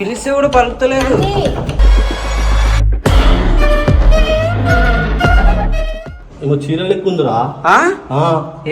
పిలిస్తే కూడా పలుకుతలేదు. ఏమో చీర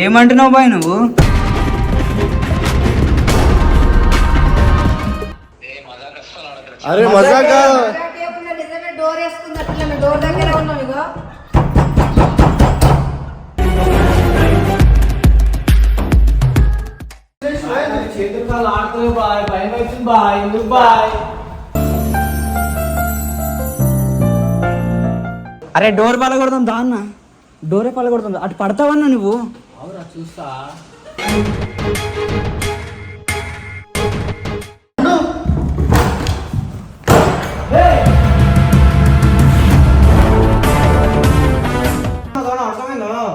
ఏమంటున్నావు బాయ్ నువ్వు? అరే మజాక్. కాదు. డోర్ వేసుకుందా డోర్ దగ్గర ఉన్నాం ఎందుకు బాయ్ అరే డోర్ పలగొడదాం దా అన్న డోరే పలగొడదాం. అటు పడతావన్నా నువ్వు? అవునా చూస్తా.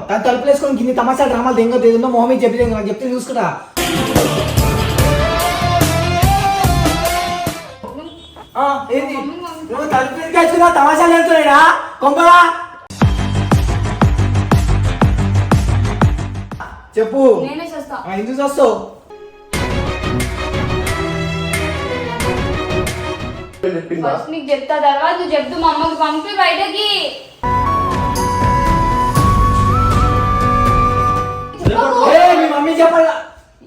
తను తలుపులు వేసుకొని గిన్ని తమాషా డ్రామాలు దెంగ ఏదో మొహమ్మీ చెప్పి నాకు చెప్తే చూసుకురా. ఏంది? నువ్వు తలుపు వేసుకున్నా తమాషాలు వెళ్తున్నాడా కొంపరా? చెప్పు. నేనే చేస్తా. ఆ, ఎందుకు చూస్తావు? ఫస్ట్ నీకు చెప్తా తర్వాత నువ్వు చెప్తూ మా అమ్మకి పంపి బయటకి. ఏ, మీ మమ్మీ చెప్పాలా?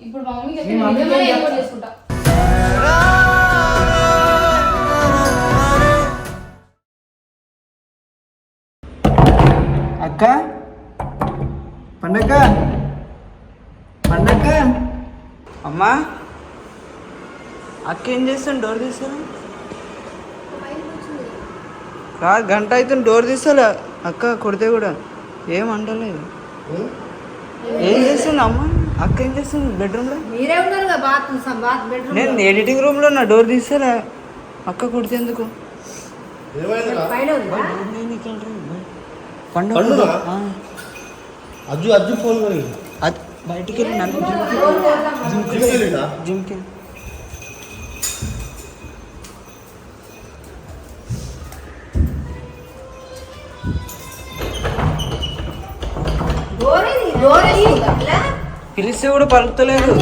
ఇప్పుడు మా మమ్మీ మీ చెప్పి మమ్మీకి నిజమే? చేసుకుంటా. అక్క పండక్క? పండక్క? అమ్మా అక్క ఏం చేస్తాను డోర్ తీస్తాను కాదు గంట అవుతుంది డోర్ తీస్తాలే అక్క కొడితే కూడా ఏం అంటలేదు. ఏం చేస్తుంది అమ్మ? అక్క ఏం చేస్తుంది? బెడ్రూమ్లో మీరే ఉన్నారు కదా బాత్ బాత్ బెడ్రూమ్ నేను ఎడిటింగ్ రూమ్లో నా డోర్ తీస్తాలే అక్క కొడితే ఎందుకు? ఆ. అజ్జు అజ్జు ఫోన్ బయటికి వెళ్ళి నన్ను జిమ్కి జిమ్కి? పిలిస్తే కూడా పలుకుతలేదు.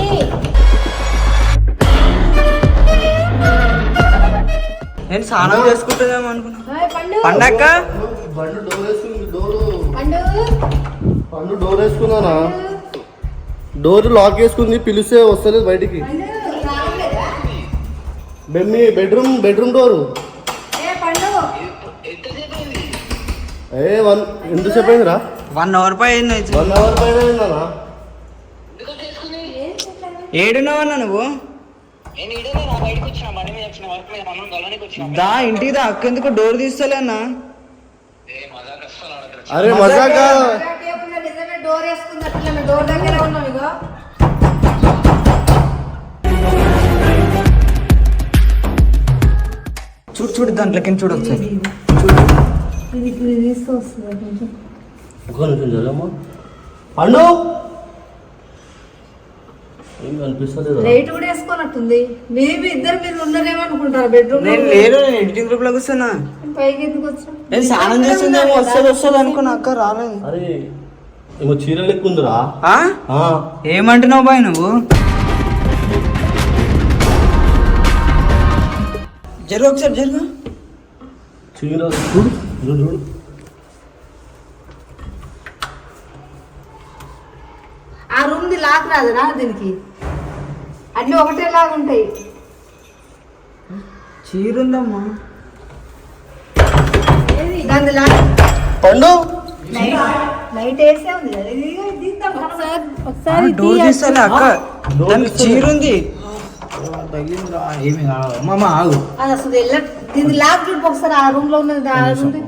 నేను స్నానం చేసుకుంటుందేమో అనుకున్నా. పండు. పండక్క? పండు డోర్ వేసుకున్నానా? డోర్ లాక్ వేసుకుంది పిలిస్తే వస్తలేదు బయటికి? బెమ్మి bedroom bedroom door A one ఎంతసేపు అయిందిరా? వన్ అవర్ పై అయింది అయితే. వన్ అవర్ పైన అయిందనా ఏడున్నావన్నా నువ్వు? దా ఇంటికి దా అక్క ఎందుకు డోర్ అస్సలు ఆడదురా. అరే మజాక్? కాదు. మజాక్ చేయకుండా నిజమే డోర్ వేసుకుందా పిల్లలు డోర్ దగ్గర చూడు చూడు దాంట్లోకి చూడు ఒకసారి. జరగమ్మా పండు లైట్ కూడా వేసుకోనట్టుంది. మీరు ఇద్దరు మీరు ఉన్నారేమో అనుకుంటారు? బెడ్రూమ్ నేను లేరు నేను ఎడిటింగ్ రూమ్లోకి వస్తున్నా పైకి ఎందుకు వచ్చా నేను స్నానం చేస్తుందేమో వస్తుంది వస్తుంది అనుకున్నా. అక్క రాలేదు. అరే ఏమో చీర లెక్క ఉందిరా ఆ? ఆ, ఏమంటున్నావు బాయ్ నువ్వు? జరుగు ఒకసారి జరుగు. చీర చూడు చూడు చూడు. ఆ రూమ్ ది లాక్ రాదురా దీనికి. అన్ని ఒకటే లాగా ఉంటాయి. చీరుందమ్మా. దాని లాక్. పండు. లైట్ వేసే ఉంది కదా. ఇది ఇది తీద్దాం. ఒకసారి ఒకసారి డోర్ తీస్తాలే అక్క. డోర్ దానికి తీస్తలే. చీరుంది ఏమి ఆగు. అది అసలు వెళ్ళ దీని లాక్ చూడు ఒకసారి. ఆ రూమ్లో ఉన్నది ఆ రూమ్ ది.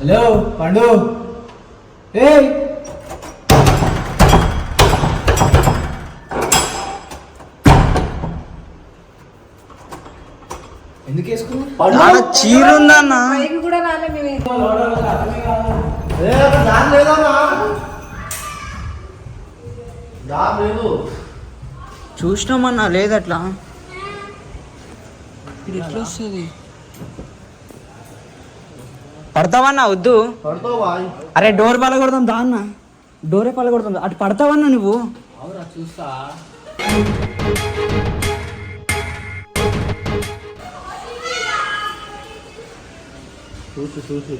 హలో పండు. ఏ చీరుందన్న కూడా రాలే మేము. లేదన్నా లేదు చూసినామన్నా లేదట్లా ఇది ఎట్లా వస్తుంది? పడతావన్నా వద్దు? అరే డోర్ పలగొడదాం దా అన్న. డోరే పలగొడుతుంది. అటు పడతావన్నా నువ్వు? అవురా చూస్తా. చూసి చూసి.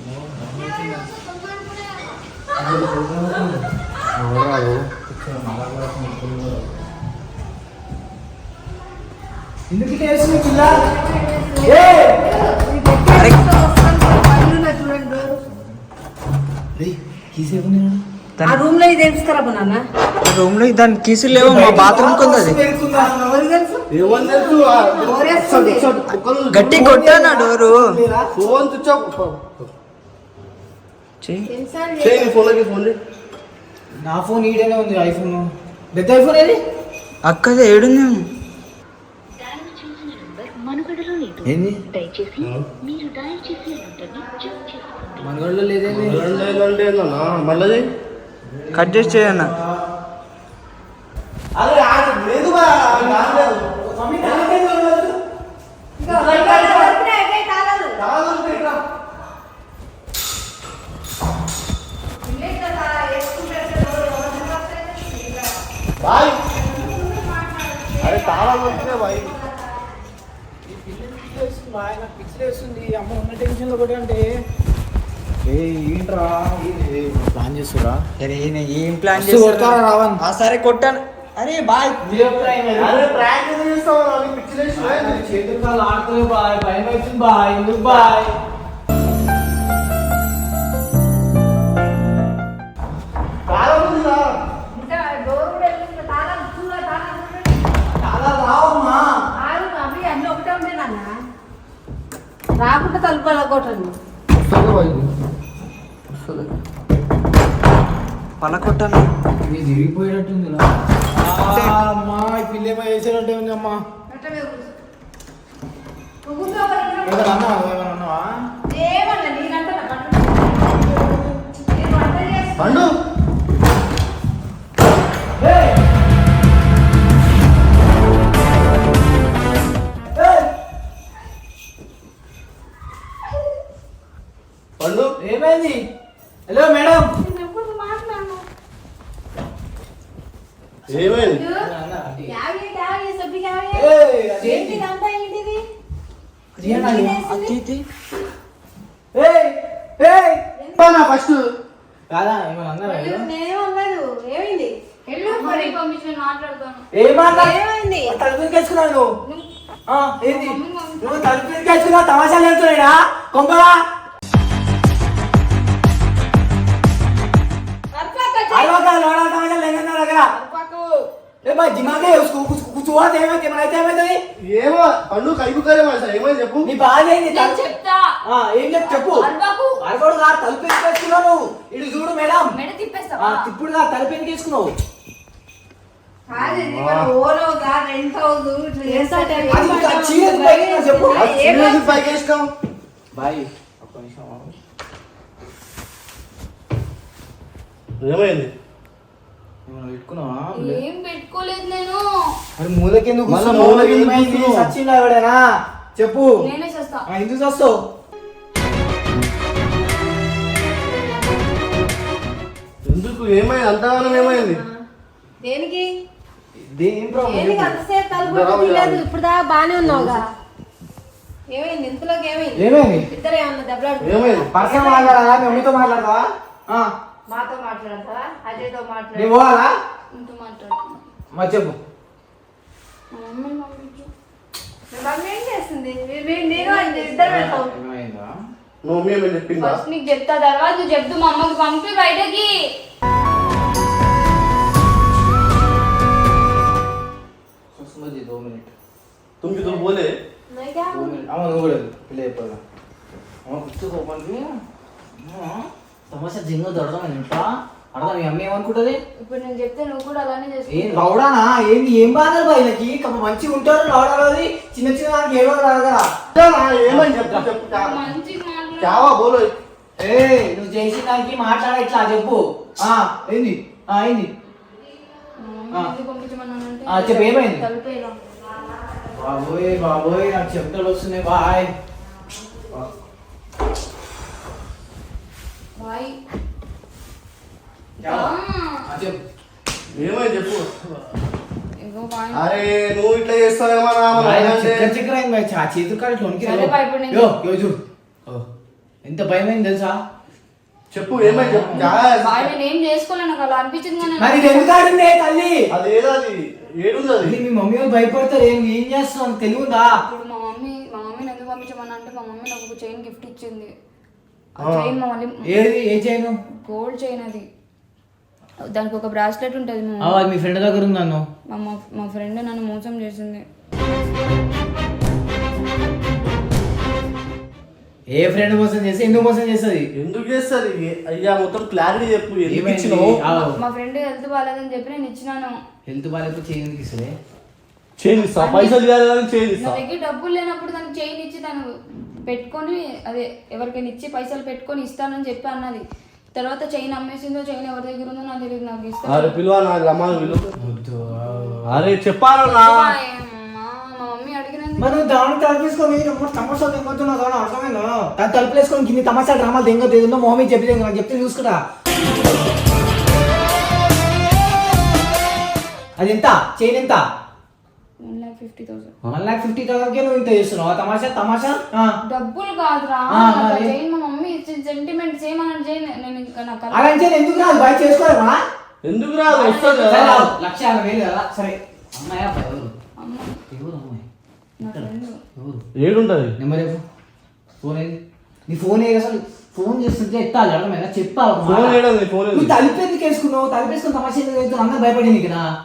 ఎందుకు ఇట్లా చేస్తుంది పిల్ల? చూడండి ఆ రూమ్లో ఇది తెలుస్తారా నాన్న? రూమ్లో దాని కీసులు లేవు మా బాత్రూమ్కి ఉంది అది ఎవరు తెలుసు? ఏమని తెలుసు? ఆ, ఒకసారి- ఒకసారి ఒక్కరు గట్టి కొట్టానా డోరు. ఫోన్ ఫోన్ నా ఫోన్ ఈడనే ఉంది ఐఫోన్ పెద్ద ఐఫోన్ ఏది? అక్కది ఏడుంది. డయల్ చేసిన నంబర్ మనుగడలో లేదు. ఏంది? మనగడలో లేదేంది? మళ్ళీ కట్ చేసి చేయన్న. బాయ్. అరే తాళం వస్తే బాయ్. పిచ్చి బాయ్, నాకు పిచ్చి లేస్తుంది. అమ్మ ఉన్న టెన్షన్లో కూడా అంటే ఏంట్రా? ప్లాన్ చేస్తురా అరే ఏం ప్లాన్? ఆ సరే కొట్టాను. అరే బాయ్. బాయ్ రాకుండా తలుపు అలా కొట్టండి వస్తుంది. బాయ్ వస్తుంది పల కొట్టాను ఇది తిరిగిపోయేటట్టుంది అమ్మా ఈ పిల్లేమో వేసేటట్టే ఉంది అమ్మా అన్నావా ఏమైనా అన్నావా యాభై, సబ్బి. ఏయ్, అది ఏంటి ఇదంతా ఏంటిది? అత్తి ఇత్తి. ఫస్ట్ కాదా ఏమైనా అన్నారా అయ్యో, వీళ్ళు? నేనేమనలేదు. ఏమైంది మరి మాట్లాడతాను మాట్లా- ఏమైంది? తలుపు తీసుకున్నావు నువ్వు ఆ, ఏంది. నువ్వు తలుపు తీసుకున్నావు తమాషాలు వెళ్తున్నాడా లోడా తమాషాలు లేకున్నారు అక్కడ ఏ బా దిమాగే కూర్చోవాలి ఏమైతే ఏమైతే ఏమైతుంది? ఏమో పండు కైపు కరే సార్ ఏమైంది చెప్పు? నీ బాధ ఏంది నేను చెప్తా. ఆ, ఏం చెప్పు చెప్పు. అరవకు. అరవడు కా తలుపు ఎందుకు వేసుకున్నావు నువ్వు? ఇటు చూడు మేడం. మెడ ఆ, తిప్పేస్తావా తిప్పుడు కా తలుపు ఎందుకు వేసుకున్నావు? కాదు, ఇది మన ఓలో గా రెంట్ హౌస్ ఇట్లా చేస్తాటే అది ఇంకా చీరకు పైకి నాకు చెప్పు. అది చిన్నది పైకి వేసినాం బాయ్ ఒక్క నిమిషం ఆగు. ఏమైంది? ఏమైనా ఏం పెట్టుకోలేదు నేను. మరి మూలకెందుకు మళ్ళా కూర్చున్నావు? మూలకెందుకు ఏమైంది? కూర్చున్నావు? సచిన్ ఎవడేనా చెప్పు. నేనే చేస్తా. ఆ, ఎందుకు చేస్తావు? ఎందుకు? ఏమైంది? అంతగానం ఏమైంది? దేనికి? దేని ప్రాబ్లం అంతసేపు తలుపు రావు. ఇప్పుడు దాకా బాగానే ఉన్నావుగా. ఏమైంది? ఇంతలోకి ఏమైంది? ఏమైంది? ఇద్దరు ఏమన్నా దెబ్బలాడు ఏమైంది? పర్సనల్ మాట్లాడాలా? మీ మమ్మీతో మాట్లాడతావా? ఆ, మాతో మాట్లాడతావా అజయ్తో నేను మాట్లాడు పోవాలా ఇంటూ మాట్లాడుతున్నా మరి చెప్పు మా మమ్మీని పంపించు మీ మమ్మీ ఏం చేస్తుంది మీ- మీ- నేను ఆయన ఇద్దరు వెళ్తాం ఏమైందా నువ్వు మేము చెప్పిందా ఫస్ట్ నీకు చెప్తా తర్వాత నువ్వు చెప్తూ మా అమ్మకి పంపి బయటకి సుస్మతి దో మినిట్ तुम किधर बोले मैं क्या దో మినిట్ అమ్మ నువ్వు కూడా వెళ్ళు. పిల్ల చెప్పాలి అమ్మ కూర్చో మనకి సమస్య జింగ దొరకడం ఇంట్లో అర్థం మీ అమ్మ ఏమనుకుంటుంది? ఇప్పుడు నేను చెప్తే నువ్వు కూడా అలానే ఏం చేసుకో లౌడానా ఏంది ఏం బాధలు బాయిలకి మంచిగా ఉంటారు లౌడాలోది చిన్న చిన్న దానికి ఏడో రాదా ఏమని మాట్లాడు క్యావా బోలో. ఏ నువ్వు చేసిన దానికి మాట్లాడ ఇట్లా చెప్పు. ఆ ఏంది? ఆ ఏంది? చెప్పు, ఏమైంది? తలుపేలా బాబోయ్ బాబోయ్ నాకు చెమటలు వస్తున్నాయి బాయ్. బాయ్ ఏమై చెప్పు. అరే నువ్వు ఇట్లా చేస్తావేమో నా చిక్కర అయింది బాయ్ ఆ చేతులు కాళ్ళు వణికి సరే ఓ, ఎంత భయమైంది అయింది తెలుసా? చెప్పు ఏమై బాయ్ నేను ఏం చేసుకోలేను నాకు అనిపించింది కానీ మరి ఇది తల్లి? అది ఏడుంది మీ మమ్మీ వాళ్ళు భయపడతారు. ఏం ఏం చేస్తావు తెలియదా? ఇప్పుడు మా మమ్మీ మా మమ్మీని ఎందుకు పంపించమని అంటే మా మమ్మీ నాకు ఒక చైన్ గిఫ్ట్ ఇచ్చింది. చైన్ మా మళ్ళీ ఏది? ఏ చేయను గోల్డ్ చైన్? అది. దానికి ఒక బ్రాస్లెట్ ఉంటుంది మా ఆ, అది మీ ఫ్రెండ్ దగ్గర ఉంది నన్ను మా ఫ్రెండ్ నన్ను మోసం చేసింది. ఏ ఫ్రెండ్ మోసం చేసి ఎందుకు మోసం చేస్తుంది? ఎందుకు చేస్తుంది? అయ్యా మొత్తం క్లారిటీ చెప్పు ఎందుకు? ఇచ్చినావు? మా ఫ్రెండ్ హెల్త్ బాగాలేదని చెప్పి నేను ఇచ్చినాను. హెల్త్ బాగాలేకపోతే ఎందుకు ఇస్తుంది? చేంజ్ ఇస్తా పైసలు కానీ చేంజ్ ఇస్తా డబ్బులు లేనప్పుడు దానికి చైన్ ఇచ్చి తను పెట్టుకొని అదే ఎవరికైనా ఇచ్చి పైసలు పెట్టుకొని ఇస్తానని చెప్పి అన్నది. తర్వాత చైన్ అమ్మేసిందో చైన్ ఎవరి దగ్గర ఉందో నాకు తెలియదు నాకు అరే పిలువ నా రమ్మని పిలువ అరే చెప్పాలన్నా మా మమ్మీ అడిగినందుకు. మనం దాన్ని తలుపేసుకొని తమాషా తెంగొద్దున్నా కానీ అర్థమైందా? దాన్ని తలుపులేసుకొని గిన్ని తమాషా డ్రామాలు తెంగొద్దు ఏదో మొహమ్మీ చెప్పి నాకు చెప్తే చూసుకురా. అది ఎంత చైన్ ఎంత? Fifty thousand one lakh fifty నువ్వు ఇంత చేస్తున్నావు? తమాషా తమాషా? ఆ. డబ్బులు కాదురా మా మమ్మీ ఇచ్చిన సెంటిమెంట్ చేయమని చైన్ నేను ఇంకా నాకు అలా- అలా అంటే ఎందుకు రాదు? బయట చేసుకోలేమా ఎందుకు రాదు? వస్తుంది సరే కదా. రావు. లక్ష యాభై వేలు కదా. సరే. అమ్మాయి ఎవరు? ఎవరు అమ్మాయి? ఏడుంటది? నెంబర్ చెప్పు. ఫోన్ ఏది? నీ ఫోన్ ఏది అసలు? ఫోన్ చేస్తుంటే ఎత్తాలి అర్థమైనా చెప్పాలి ఫోన్ మాట. ఏడది ఫోన్ ఏది? నువ్వు తలుపు ఎందుకు వేసుకున్నావు? తలుపు వేసుకుని తమాషా ఎందుకు? అందరూ భయపడింది ఇక్కడ.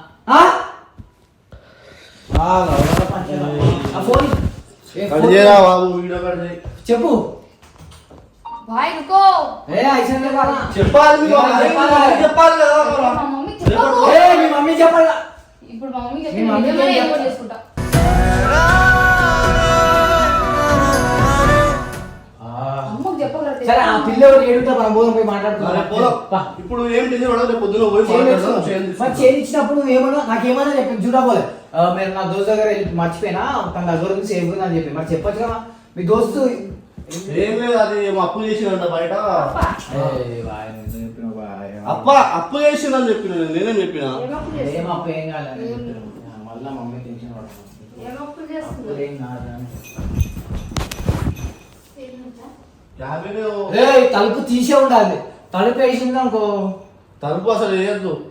చెప్పు. బాయ్ రుకో ఏ ఐసన్ చెప్పాలి. చెప్పాలి. చెప్పాలి. చెప్పాలి కదా మమ్మీ చెప్పకు ఏ మీ మమ్మీ చెప్పాలి? ఇప్పుడు మమ్మీ చెప్పి మమ్మీ? చేసుకుంటా. సరే ఆ పిల్ల ఒకటి ఏడుంటా మనం పోదాం పోయి మాట్లాడుతున్నాం. ఇప్పుడు ఏంటి రేపు పొద్దున పోయి మరి. చేయించినప్పుడు ఏమన్నా నాకు ఏమన్నా చెప్పి చూడబోలే మీరు నా దోస్తు దగ్గర వెళ్ళి మర్చిపోయినా? తన దగ్గర సేఫ్ ఉంది అని చెప్పి. మరి చెప్పొచ్చు కదా. మీ దోస్తు ఏం లేదు అది ఏమో అప్పు చేసిందంట బయట. అప్ప అప్పు చేసిందని చెప్పిన నేను. చెప్పిన? ఏం అప్పు ఏం కాలేదు మళ్ళా మమ్మీ టెన్షన్ పడుతుంది. ఏం అప్పులు ఏం కాదు అని. యాభై వేలు ఏయ్, తలుపు తీసే ఉండాలి. తలుపు వేసింది అనుకో. తలుపు అసలు వేయద్దు.